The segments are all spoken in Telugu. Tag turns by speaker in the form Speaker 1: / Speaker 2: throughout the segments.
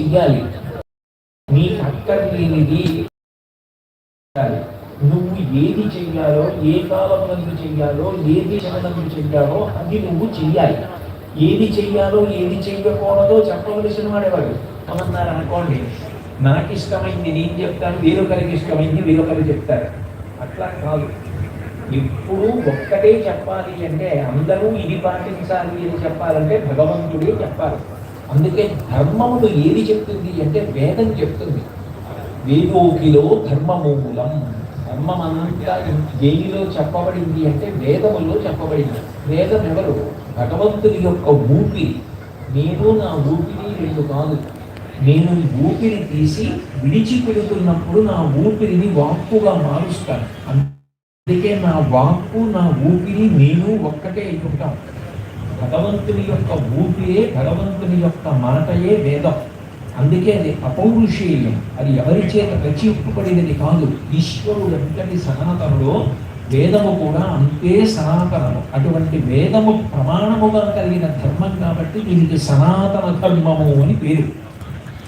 Speaker 1: చెయ్యాలి. నీకు అక్కర్లేనిది నువ్వు ఏది చెయ్యాలో ఏ కాలం నందు చెయ్యాలో ఏది దేశనందు చెయ్యాలో అది నువ్వు చెయ్యాలి. ఏది చెయ్యాలో ఏది చెయ్యకూడదో చెప్పవలసిన వాడేవాడు? అమన్నారు అనుకోండి నాకు ఇష్టమైంది నేను చెప్తాను వేరొకరికి ఇష్టమైంది వేరొకరు చెప్తారు. అట్లా కాదు. ఎప్పుడు ఒక్కటే చెప్పాలి అంటే అందరూ ఇది పాటించాలి అని చెప్పాలంటే భగవంతుడే చెప్పాలి. అందుకే ధర్మములు ఏది చెప్తుంది అంటే వేదం చెప్తుంది. వేదోకిలో ధర్మమూలం ధర్మం అంతా దేనిలో చెప్పబడింది అంటే వేదములో చెప్పబడింది. వేదం ఎవరు? భగవంతుని యొక్క ఊపిరి. నేను నా ఊపిరి రెండు కాదు. నేను ఊపిరి తీసి విడిచిపెడుతున్నప్పుడు నా ఊపిరిని వాక్కుగా మారుస్తాను. అందుకే నా వాక్కు నా ఊపిరి నేను ఒక్కటే అయి భగవంతుని యొక్క ఊపియే భగవంతుని యొక్క మాటయే వేదం. అందుకే అది అపౌరుషేయం. అది ఎవరి చేత రచింపబడినది కాదు. ఈశ్వరుడు ఎంతటి సనాతనుడో వేదము కూడా అంతే సనాతనము. అటువంటి వేదము ప్రమాణముగా కలిగిన ధర్మం కాబట్టి దీనికి సనాతన ధర్మము అని పేరు.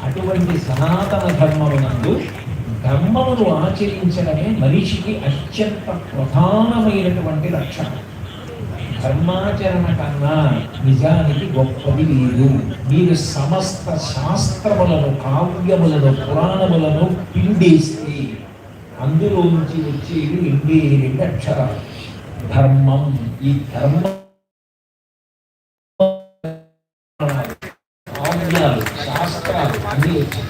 Speaker 1: అటువంటి సనాతన ధర్మమునందు ధర్మమును ఆచరించడమే మనిషికి అత్యంత ప్రధానమైనటువంటి లక్షణం. ధర్మాచరణ కన్నా నిజానికి గొప్పది లేదు మీరు సమస్త శాస్త్రములను కావ్యములను పురాణములను పిండేస్తే అందులోంచి వచ్చేది రెండే రెండు అక్షరాలు. ధర్మం. ఈ ధర్మం కావ్యాలు శాస్త్రాలు అన్నీ వచ్చాయి.